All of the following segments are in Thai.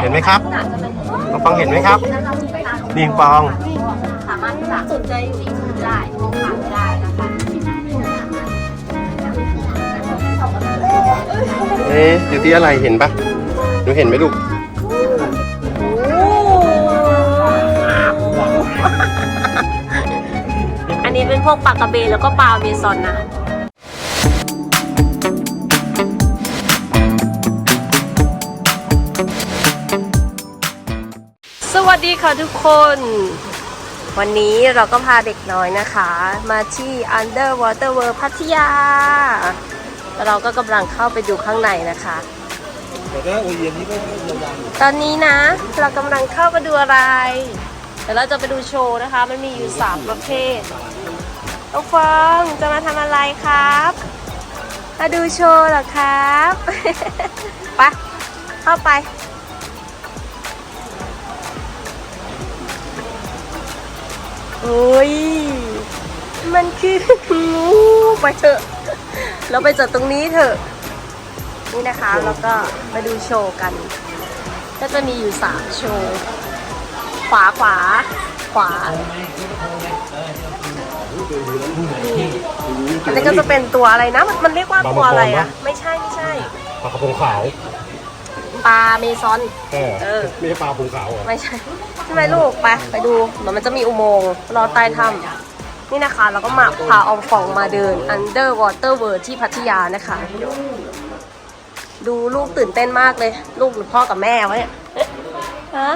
เห็นไหมครับน้องฟองเห็นไหมครับ นี่ปิงปอง สามารถที่จะสนใจอยู่ที่ซื้อได้มองผ่านไม่ได้นะคะเอ๊ะอยู่ที่อะไรเห็นปะหนูเห็นไหมลูกอันนี้เป็นพวกปลากระเบนแล้วก็ปลาอเมซอนนะ สวัสดีค่ะทุกคน วันนี้เราก็พาเด็กน้อยนะคะ มาที่ Underwater World พัทยา เราก็กำลังเข้าไปดูข้างในนะคะ แต่ถ้าโอเย็นนี่ก็ระวังอยู่ตอนนี้นะ เรากำลังเข้ามาดูอะไร เดี๋ยวเราจะไปดูโชว์นะคะ มันมีอยู่ 3 ประเภทน้องฟองจะมาทำอะไรครับ มาดูโชว์เหรอครับ ไป เข้าไป อ้ย มันคืองูไปเถอะ เราไปจัดตรงนี้เถอะ นี่นะคะ แล้วก็มาดูโชว์กัน ก็จะมีอยู่3โชว์ ขวาขวา ขวาอันนี้ก็จะเป็นตัวอะไรนะมันมันเรียกว่าตัวอะไรอะไม่ใช่ไม่ใช่ปลากระพงขาว ปลาเมซอน เออเออ ไม่ใช่ปลาพงขาวเหรอไม่ใช่ใช่ไหมลูกไปไปดูเดี๋ยวมันจะมีอุโมงค์รอใต้ถ้ำนี่นะคะเราก็มาพาอองฟองมาเดิน Underwater World ที่พัทยานะคะ ดูลูกตื่นเต้นมากเลย ลูกหรือพ่อกับแม่วะเนี่ยเอ๊ะฮะ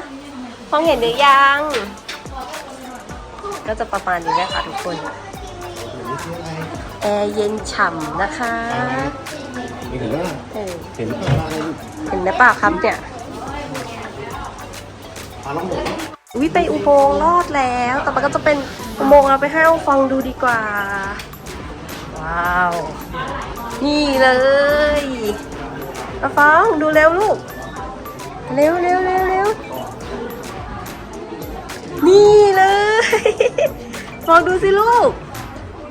ฟองเห็นหรือยัง ก็จะประมาณนี้นะคะทุกคน แอร์เย็นฉ่ำนะคะ เห็นไหมเออเห็นปลาอะไรลูกเห็นไหมเปล่าครับเนี่ย ปลาล่องหนวิไปอุโมงค์รอดแล้วต่อไปก็จะเป็นอุโมงค์เราไปให้เอาฟังดูดีกว่า ว้าว นี่เลยอาฟังดูเร็วลูก เร็วเร็วเร็วเร็วนี่เลยฟังดูสิลูก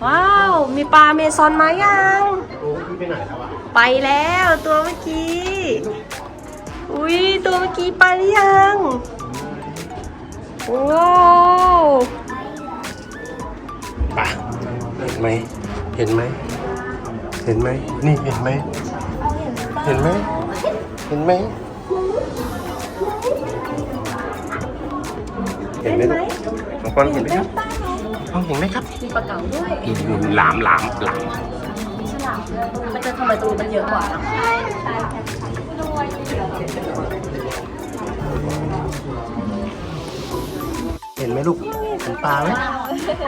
ว้าว มีปลาเมซอนมายัง โอ้พี่ไปไหนแล้วอะไปแล้วตัวเมื่อกี้ อุ้ยตัวเมื่อกี้ไปหรือยังโอ้ปลาเห็นไหม เห็นไหม เห็นไหม นี่เห็นไหม เห็นไหม เห็นไหม เห็นไหมลูกน้องฟองเห็นไหมครับ น้องเห็นไหมครับมีปลาเก๋าด้วยกินหลามหลามหลามมีฉลามด้วยมันจะทำไมตรงนี้มันเยอะกว่านะเห็นไหมลูกเห็นปลาไหมเ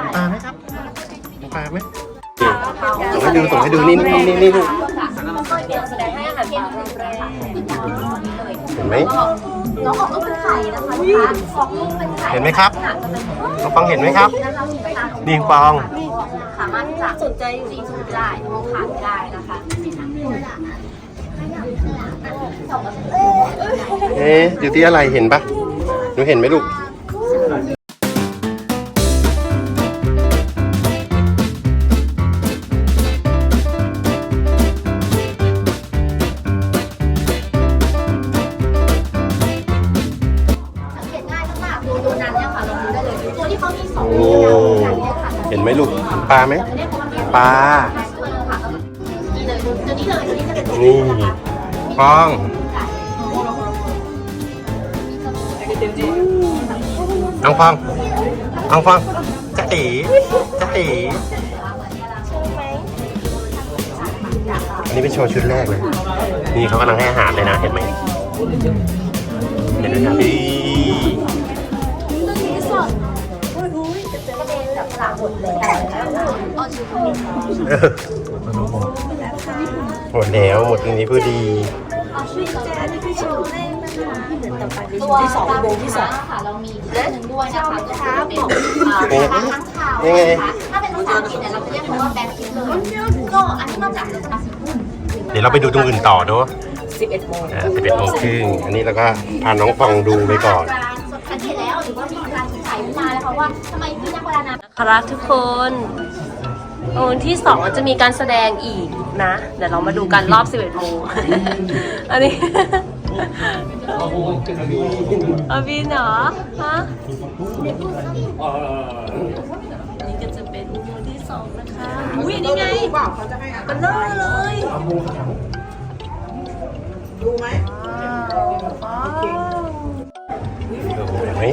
ห็นปลาไหมครับเห็นปลาไหมส่งให้ดูส่งให้ดูนี่นี่นี่นี่ลูกแสดงให้อาหารปลาแรกเห็นไหม น้องบอกว่าเป็นไข่นะคะฟองลูกเป็นไข่เห็นไหมครับ น้องฟองเห็นไหมครับ นี่ปิงปอง สามารถที่จะสนใจอยู่ที่ซื้อได้มองผ่านไม่ได้นะคะเอ๊ะอยู่ที่อะไรเห็นปะหนูเห็นไหมลูก มลูกปลาไหมปลานี่ฟองน้องฟองน้องฟองจะเอ๋จะเอ๋อันนี้เป็นโชว์ชุดแรกเลย นี่เขากำลังให้อาหารเลยนะ เห็นไหมเห็นไหมครับ นี่แบบปลาหมดแล้วเอาชิ้นนี้เออหมดแล้วหมดตรงนี้พอดีตัวที่สองวงที่สอง ค่ะเรามีเล่นด้วยนะคะก็คือเป็นปลาข้างข่าวนะคะถ้าเป็นภาษาอังกฤษเนี่ยเราจะเรียกว่าแบ็คคิลเลอร์ก็อันที่มาจากเดือนตุลาคมเดี๋ยวเราไปดูตรงอื่นต่อเนอะ11โมง สิบเอ็ดโมงครึ่งอันนี้เราก็พาน้องฟองดูไปก่อน วค่ะว่าทำไมพี่นักประดาน้ำครับทุกคนวันที่สองจะมีการแสดงอีกนะ เดี๋ยวเรามาดูกันรอบ 11โมงอันนี้อาบินเหรอฮะนี่ก็จะเป็นอุโมงค์ที่สองนะคะอุ้ยนี่ไงกันเนอร์เลยดูไหมว้าวเห็นไหม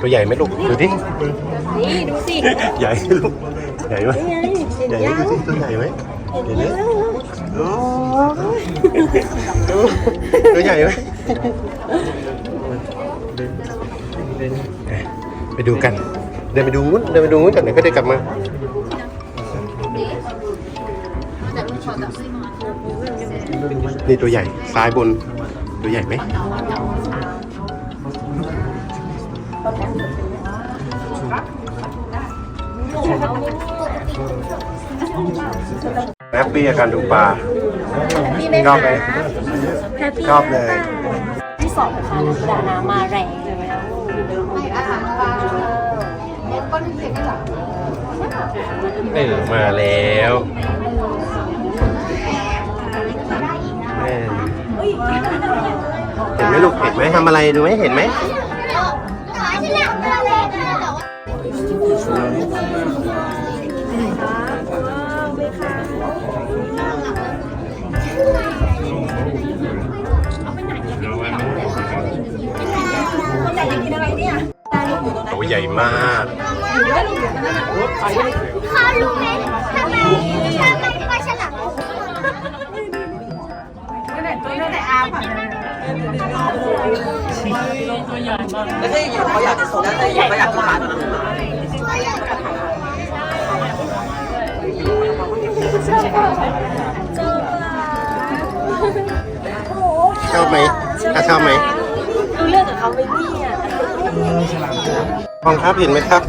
ตัวใหญ่ไหมลูกดูดินี่ดูสิใหญ่ลูกใหญ่ไหมนี่ไงเห็นใหญ่ไหมยังดูสิตัวใหญ่ไหมเห็นไหมโอ้ตัวใหญ่ไหมไปดูกัน เดินไปดูนู้นเดินไปดูนู้นกันเดี๋ยวก็ได้กลับมานี่ตัวใหญ่ซ้ายบนตัวใหญ่ไหม แฮปปี้กับการดูปลาชอบไหมชอบเลย ที่สองนะคะดาน้ำมาแรงเลยเออมาแล้วแม่เห็นไหมลูกเห็นไหมทำอะไรดูไหมเห็นไหม ตัวใหญ่มาก เขารู้ไหมทำไมทำไมปลาฉลาม แล้วถ้าอยู่เขาอยากจะส่งแล้วถ้าอยู่เขาอยากกินปลาชอบไหมถ้าชอบไหมดูเรื่องกับเขาไปเนี่ยฟองครับเห็นไหมครับ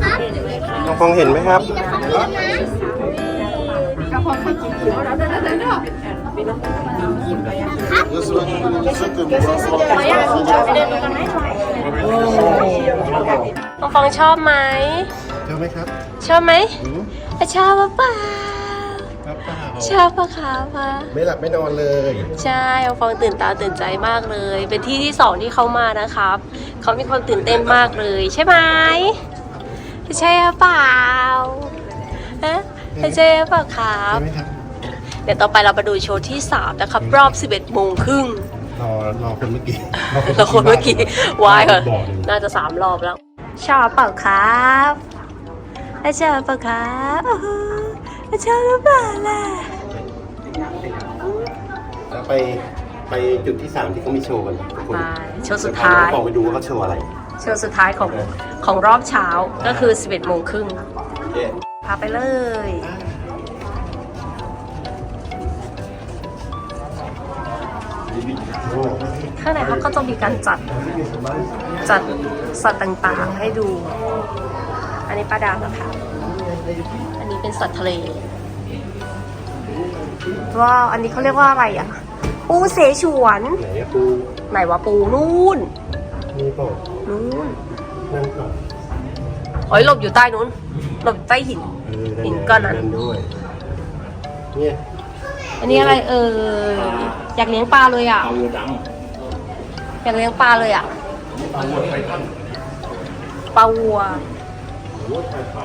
น้องฟองเห็นไหมครับกระพงกินเขียวแล้วเด้อ งฟองชอบไหม ชอบไหมครับ ชอบไหมหืมชอบหรือเปล่าครับเปล่าชอบปะคะมาไม่หลับไม่นอนเลย ใช่น้องฟองตื่นตาตื่นใจมากเลย เป็นที่ที่สองที่เขามานะครับ เขามีความตื่นเต้นมากเลย ใช่ไหมใช่หรือเปล่าฮะใช่หรือเปล่าครับใช่ไหมครับ เดี๋ยวต่อไปเรามาดูโชว์ที่ 3 นะครับ รอบ 11โมงครึ่งรอรอคนเมื่อกี้เราคนเมื่อกี้วายค่ะบอกเลยน่าจะ 3 รอบแล้ว ชอบเปล่าครับชอบเปล่าครับอื้อหือชอบหรือเปล่าล่ะแล้วไปไปจุดที่สามที่เขามีโชว์กันทุกคนไปโชว์สุดท้ายเดี๋วพน้องฟองไปดูว่าเขาโชว์อะไรโชว์สุดท้ายของของรอบเช้าก็คือ 11โมงครึ่งเย้พาไปเลย ข้างในเขาก็จะมีการจัดจัดสัตว์ต่างๆให้ดู อันนี้ปลาดาวนะคะ อันนี้เป็นสัตว์ทะเลว้าวอันนี้เขาเรียกว่าอะไรอะ ปูเสฉวน ไหนอะปูไหนวะปูนู่นนี่เปล่านู่นนั่นเปล่าโอ้ยหลบอยู่ใต้นู้นหลบอยู่ใต้หินเออหินก้อนนั้นด้วยเนี่ยอันนี้อะไรเออ อยากเลี้ยงปลาเลยอะอยากเลี้ยงปลาเลยอะปลาวัว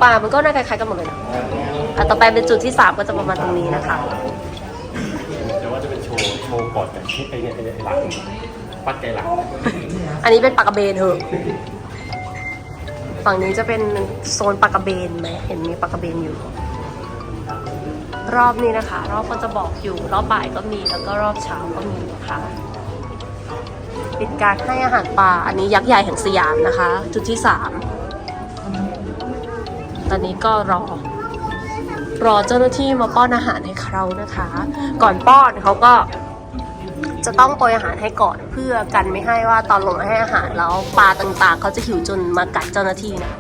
ปลา มันก็น่าคล้ายๆกันหมดเลยนะอะต่อไปเป็นจุดที่สามก็จะประมาณตรงนี้นะคะแต่ว่าจะเป็นโชว์ โชว์ก่อนไอ้ไอ้เนี่ยไอ้เนี่ยไอ้หลังปัดใจหลังอันนี้เป็นปลากระเบนเหอะ ฝั่งนี้จะเป็นโซนปลากระเบนไหม เห็นมีปลากระเบนอยู่ รอบนี้นะคะ รอบก็จะบอกอยู่ รอบบ่ายก็มีแล้วก็รอบเช้าก็มีนะคะเป็นการให้อาหารปลาอันนี้ยักษ์ใหญ่แห่งสยามนะคะ จุดที่สามตอนนี้ก็รอ รอเจ้าหน้าที่มาป้อนอาหารให้เขานะคะ ก่อนป้อนเขาก็ จะต้องโปรยอาหารให้ก่อนเพื่อกันไม่ให้ว่าตอนลงมาให้อาหารแล้วปลาต่างๆเขาจะหิวจนมากัดเจ้าหน้าที่นะ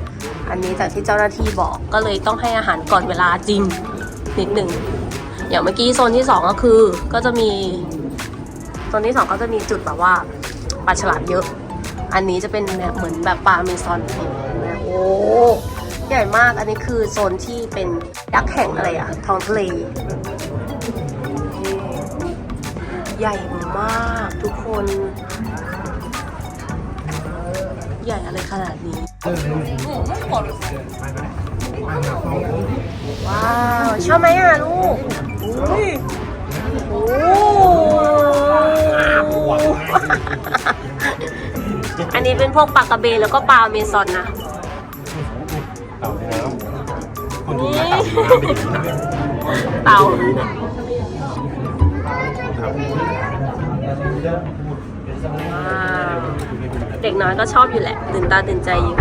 อันนี้จากที่เจ้าหน้าที่บอกก็เลยต้องให้อาหารก่อนเวลาจริง นิดหนึ่งอย่างเมื่อกี้โซนที่สองก็คือก็จะมีโซนที่สองก็จะมีจุดแบบว่าปลาฉลามเยอะ อันนี้จะเป็นแบบเหมือนแบบปลาเมซอนเห็นไหมโอ้ใหญ่มากอันนี้คือโซนที่เป็นยักษ์แห่งอะไรอะท้องทะเลใหญ่มากทุกคน ใหญ่อะไรขนาดนี้ ว้าว ชอบไหมอะลูกอุ้ยโอ้อันนี้เป็นพวกปลากระเบนแล้วก็ปลาเมซอนนะนน้ำคุณดูนะเต่เต่าเด็กน้อยก็ชอบอยู่แหละตื่นตาตื่นใจอยู่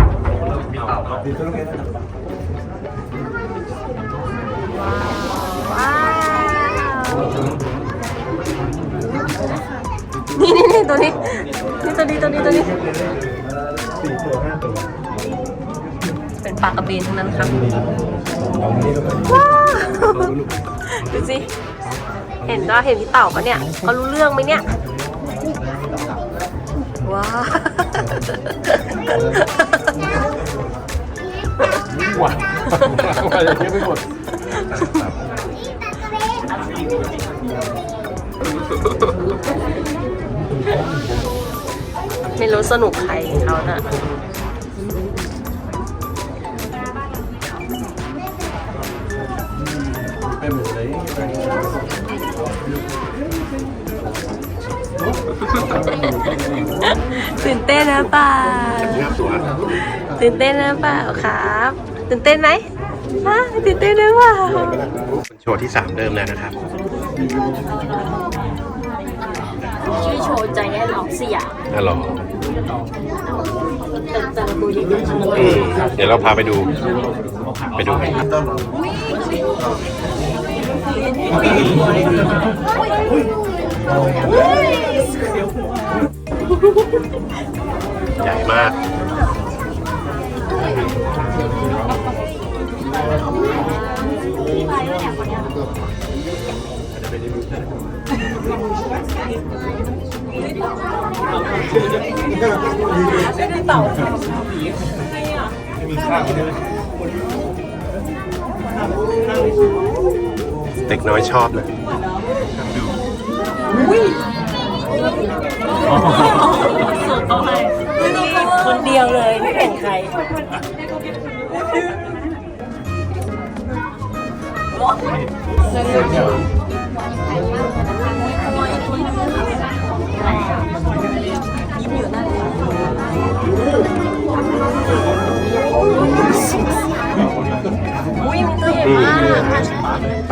ตัวนี้ตัวนี้ตัวนี้สี่ตัวห้าตัวเป็นปลากระเบนทั้งนั้นครับเอาไม่ได้ก็ไปว้าวดูสิเห็นก็เห็นพี่เต่าปะเนี่ยเขารู้เรื่องไหมเนี่ยว้าวว้าวอะไรเยอะไปหมด ไม่รู้สนุกใครเขาน่ะเนหมดเลยตื่นเต้นนะเปล่าตื่นเต้นนะเปล่าครับ ตื่นเต้นไหมฮะตื่นเต้นนะเปล่าโชว์ที่สามเดิมแล้วนะครับ ชื่อโชว์ใจแอนออกเสียน่าหรอแต่แต่ละตัวใหญ่ๆทั้งนั้นเลอืยมเดี๋ยวเราพาไปดู ไปดูกันใหญ่มาก เด็กน้อยชอบนะคนเดียวเลยไม่แข่งใคร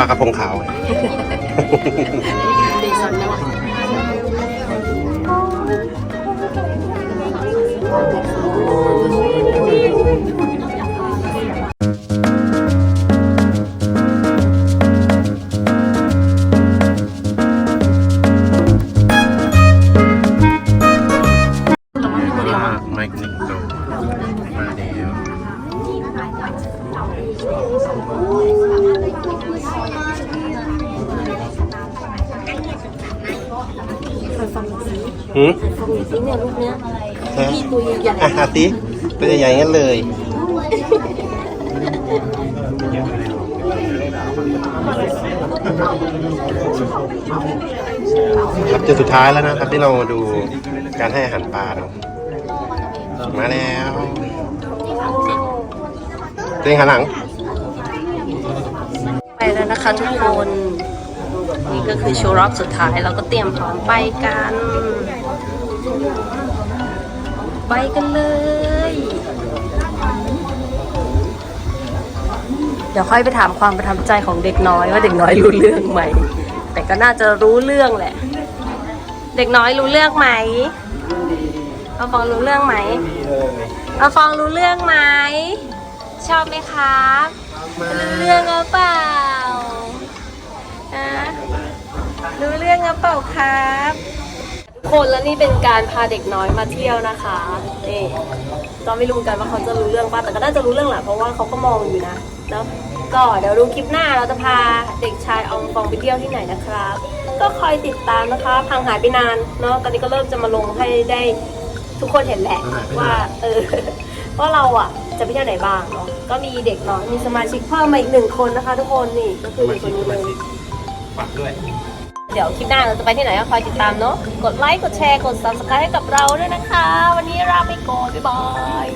ปลากระพงขาว ใหญ่อะหาติตัวใหญ่ๆงั้นเลย ครับจุดสุดท้ายแล้วนะครับที่เรามาดูการให้อาหารปลาเนาะมาแล้วเต็งหันหลัง ไปแล้วนะคะทุกคน นี่ก็คือโชว์รอบสุดท้ายเราก็เตรียมพร้อมไปกัน ไปกันเลย เดี๋ยวค่อยไปถามความประทับใจของเด็กน้อยว่าเด็กน้อยรู้เรื่องไหม แต่ก็น่าจะรู้เรื่องแหละ เด็กน้อยรู้เรื่องไหมเอาฟองรู้เรื่องไหมเอาฟองรู้เรื่องไหม ชอบไหมครับรู้เรื่องหรือเปล่าอะรู้เรื่องหรือเปล่าครับ คนแล้วนี่เป็นการพาเด็กน้อยมาเที่ยวนะคะนี่ก็ไม่รู้เหมือนกันว่าเขาจะรู้เรื่องป่ะแต่ก็น่าจะรู้เรื่องแหละเพราะว่าเขาก็มองอยู่นะเนาะก็เดี๋ยวดูคลิปหน้าเราจะพาเด็กชายอองฟองไปเที่ยวที่ไหนนะครับ ก็คอยติดตามนะคะพังหายไปนานเนาะตอนนี้ก็เริ่มจะมาลงให้ได้ทุกคนเห็นแหละว่าเออว่าเราอะจะไปเที่ยวไหนบ้างเนาะก็มีเด็กน้อยมีสมาชิกเพิ่มมาอีกหนึ่งคนนะคะ ทุกคนนี่ก็คือเด็กคนนี้เลยฝากด้วย เดี๋ยวคลิปหน้าเราจะไปที่ไหนก็คอยติดตามเนาะ กดไลค์ กดแชร์ กด subscribe ให้กับเราด้วยนะคะ วันนี้ลาไปก่อนบ๊ายบาย